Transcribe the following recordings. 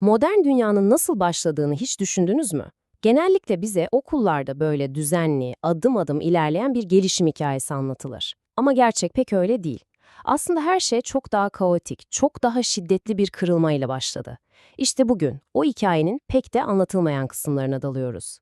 Modern dünyanın nasıl başladığını hiç düşündünüz mü? Genellikle bize okullarda böyle düzenli, adım adım ilerleyen bir gelişim hikayesi anlatılır. Ama gerçek pek öyle değil. Aslında her şey çok daha kaotik, çok daha şiddetli bir kırılmayla başladı. İşte bugün o hikayenin pek de anlatılmayan kısımlarına dalıyoruz.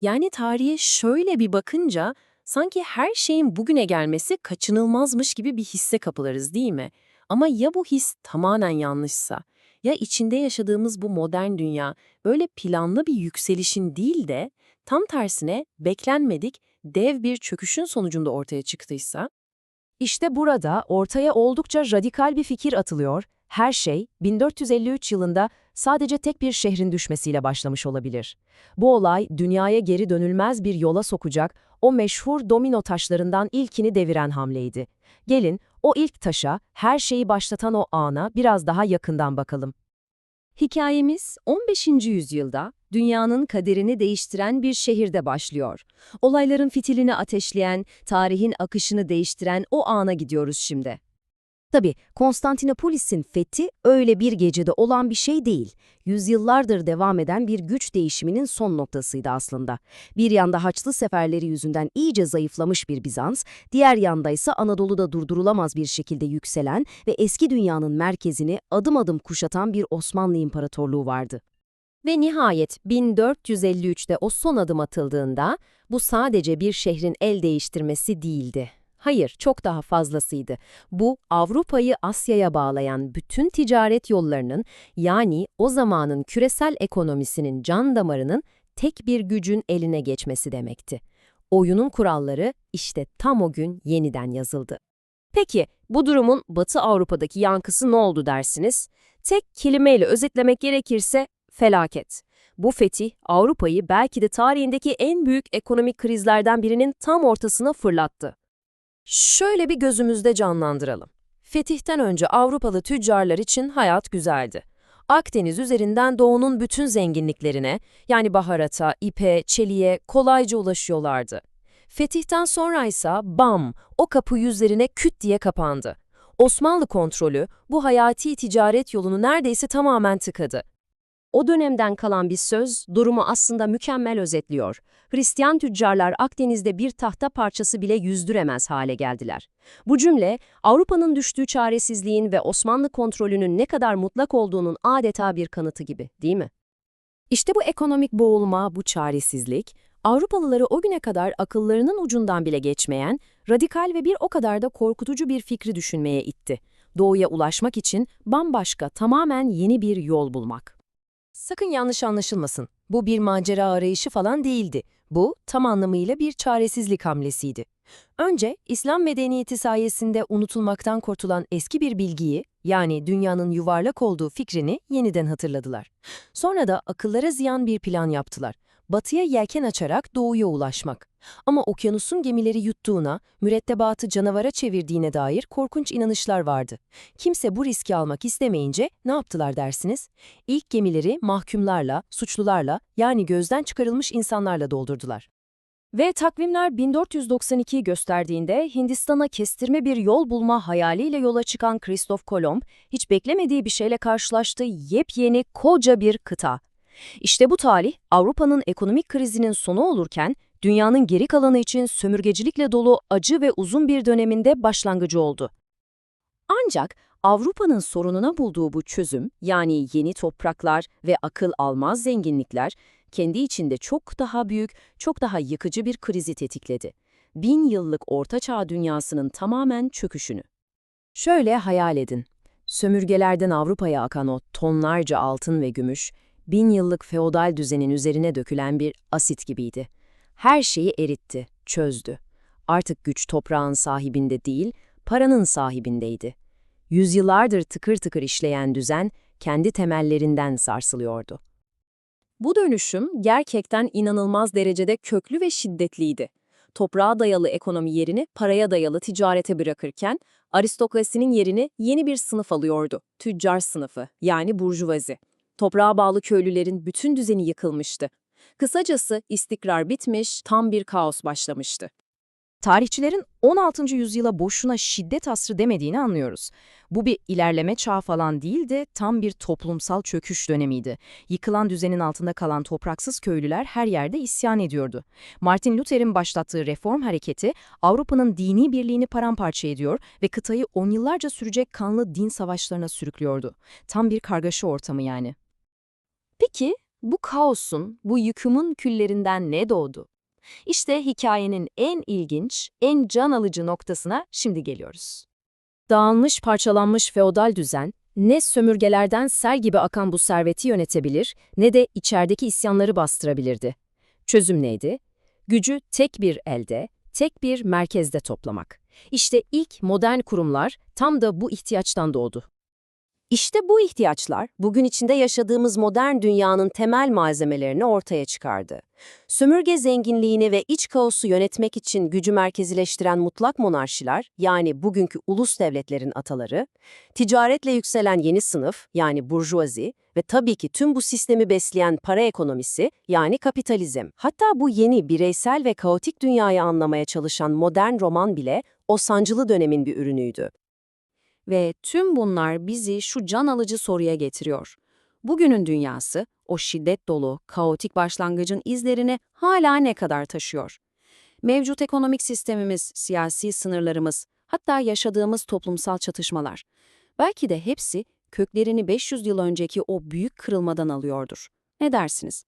Yani tarihe şöyle bir bakınca sanki her şeyin bugüne gelmesi kaçınılmazmış gibi bir hisse kapılırız değil mi? Ama ya bu his tamamen yanlışsa? Ya içinde yaşadığımız bu modern dünya böyle planlı bir yükselişin değil de tam tersine beklenmedik dev bir çöküşün sonucunda ortaya çıktıysa? İşte burada ortaya oldukça radikal bir fikir atılıyor. Her şey 1453 yılında sadece tek bir şehrin düşmesiyle başlamış olabilir. Bu olay dünyaya geri dönülmez bir yola sokacak o meşhur domino taşlarından ilkini deviren hamleydi. Gelin o ilk taşa, her şeyi başlatan o ana biraz daha yakından bakalım. Hikayemiz 15. yüzyılda dünyanın kaderini değiştiren bir şehirde başlıyor. Olayların fitilini ateşleyen, tarihin akışını değiştiren o ana gidiyoruz şimdi. Tabii Konstantinopolis'in fethi öyle bir gecede olan bir şey değil. Yüzyıllardır devam eden bir güç değişiminin son noktasıydı aslında. Bir yanda Haçlı seferleri yüzünden iyice zayıflamış bir Bizans, diğer yanda ise Anadolu'da durdurulamaz bir şekilde yükselen ve eski dünyanın merkezini adım adım kuşatan bir Osmanlı İmparatorluğu vardı. Ve nihayet 1453'te o son adım atıldığında bu sadece bir şehrin el değiştirmesi değildi. Hayır, çok daha fazlasıydı. Bu, Avrupa'yı Asya'ya bağlayan bütün ticaret yollarının, yani o zamanın küresel ekonomisinin can damarının tek bir gücün eline geçmesi demekti. Oyunun kuralları işte tam o gün yeniden yazıldı. Peki, bu durumun Batı Avrupa'daki yankısı ne oldu dersiniz? Tek kelimeyle özetlemek gerekirse felaket. Bu fetih, Avrupa'yı belki de tarihindeki en büyük ekonomik krizlerden birinin tam ortasına fırlattı. Şöyle bir gözümüzde canlandıralım. Fetihten önce Avrupalı tüccarlar için hayat güzeldi. Akdeniz üzerinden doğunun bütün zenginliklerine, yani baharata, ipe, çeliğe kolayca ulaşıyorlardı. Fetihten sonra ise bam, o kapı yüzlerine küt diye kapandı. Osmanlı kontrolü bu hayati ticaret yolunu neredeyse tamamen tıkadı. O dönemden kalan bir söz durumu aslında mükemmel özetliyor. Hristiyan tüccarlar Akdeniz'de bir tahta parçası bile yüzdüremez hale geldiler. Bu cümle Avrupa'nın düştüğü çaresizliğin ve Osmanlı kontrolünün ne kadar mutlak olduğunun adeta bir kanıtı gibi, değil mi? İşte bu ekonomik boğulma, bu çaresizlik, Avrupalıları o güne kadar akıllarının ucundan bile geçmeyen, radikal ve bir o kadar da korkutucu bir fikri düşünmeye itti. Doğuya ulaşmak için bambaşka, tamamen yeni bir yol bulmak. Sakın yanlış anlaşılmasın. Bu bir macera arayışı falan değildi. Bu tam anlamıyla bir çaresizlik hamlesiydi. Önce İslam medeniyeti sayesinde unutulmaktan kurtulan eski bir bilgiyi, yani dünyanın yuvarlak olduğu fikrini yeniden hatırladılar. Sonra da akıllara ziyan bir plan yaptılar. Batıya yelken açarak doğuya ulaşmak. Ama okyanusun gemileri yuttuğuna, mürettebatı canavara çevirdiğine dair korkunç inanışlar vardı. Kimse bu riski almak istemeyince ne yaptılar dersiniz? İlk gemileri mahkumlarla, suçlularla yani gözden çıkarılmış insanlarla doldurdular. Ve takvimler 1492'yi gösterdiğinde Hindistan'a kestirme bir yol bulma hayaliyle yola çıkan Kristof Kolomb, hiç beklemediği bir şeyle karşılaştığı yepyeni koca bir kıta. İşte bu talih Avrupa'nın ekonomik krizinin sonu olurken dünyanın geri kalanı için sömürgecilikle dolu acı ve uzun bir döneminde başlangıcı oldu. Ancak Avrupa'nın sorununa bulduğu bu çözüm, yani yeni topraklar ve akıl almaz zenginlikler, kendi içinde çok daha büyük, çok daha yıkıcı bir krizi tetikledi. Bin yıllık ortaçağ dünyasının tamamen çöküşünü. Şöyle hayal edin. Sömürgelerden Avrupa'ya akan o tonlarca altın ve gümüş, bin yıllık feodal düzenin üzerine dökülen bir asit gibiydi. Her şeyi eritti, çözdü. Artık güç toprağın sahibinde değil, paranın sahibindeydi. Yüzyıllardır tıkır tıkır işleyen düzen kendi temellerinden sarsılıyordu. Bu dönüşüm gerçekten inanılmaz derecede köklü ve şiddetliydi. Toprağa dayalı ekonomi yerini paraya dayalı ticarete bırakırken, aristokrasinin yerini yeni bir sınıf alıyordu, tüccar sınıfı, yani burjuvazi. Toprağa bağlı köylülerin bütün düzeni yıkılmıştı. Kısacası istikrar bitmiş, tam bir kaos başlamıştı. Tarihçilerin 16. yüzyıla boşuna şiddet asrı demediğini anlıyoruz. Bu bir ilerleme çağı falan değil de tam bir toplumsal çöküş dönemiydi. Yıkılan düzenin altında kalan topraksız köylüler her yerde isyan ediyordu. Martin Luther'in başlattığı reform hareketi Avrupa'nın dini birliğini paramparça ediyor ve kıtayı on yıllarca sürecek kanlı din savaşlarına sürüklüyordu. Tam bir kargaşa ortamı yani. Peki bu kaosun, bu yıkımın küllerinden ne doğdu? İşte hikayenin en ilginç, en can alıcı noktasına şimdi geliyoruz. Dağılmış, parçalanmış feodal düzen, ne sömürgelerden sel gibi akan bu serveti yönetebilir, ne de içerideki isyanları bastırabilirdi. Çözüm neydi? Gücü tek bir elde, tek bir merkezde toplamak. İşte ilk modern kurumlar tam da bu ihtiyaçtan doğdu. İşte bu ihtiyaçlar bugün içinde yaşadığımız modern dünyanın temel malzemelerini ortaya çıkardı. Sömürge zenginliğini ve iç kaosu yönetmek için gücü merkezileştiren mutlak monarşiler, yani bugünkü ulus devletlerin ataları, ticaretle yükselen yeni sınıf, yani burjuvazi ve tabii ki tüm bu sistemi besleyen para ekonomisi, yani kapitalizm. Hatta bu yeni bireysel ve kaotik dünyayı anlamaya çalışan modern roman bile o sancılı dönemin bir ürünüydü. Ve tüm bunlar bizi şu can alıcı soruya getiriyor. Bugünün dünyası, o şiddet dolu, kaotik başlangıcın izlerini hala ne kadar taşıyor? Mevcut ekonomik sistemimiz, siyasi sınırlarımız, hatta yaşadığımız toplumsal çatışmalar. Belki de hepsi köklerini 500 yıl önceki o büyük kırılmadan alıyordur. Ne dersiniz?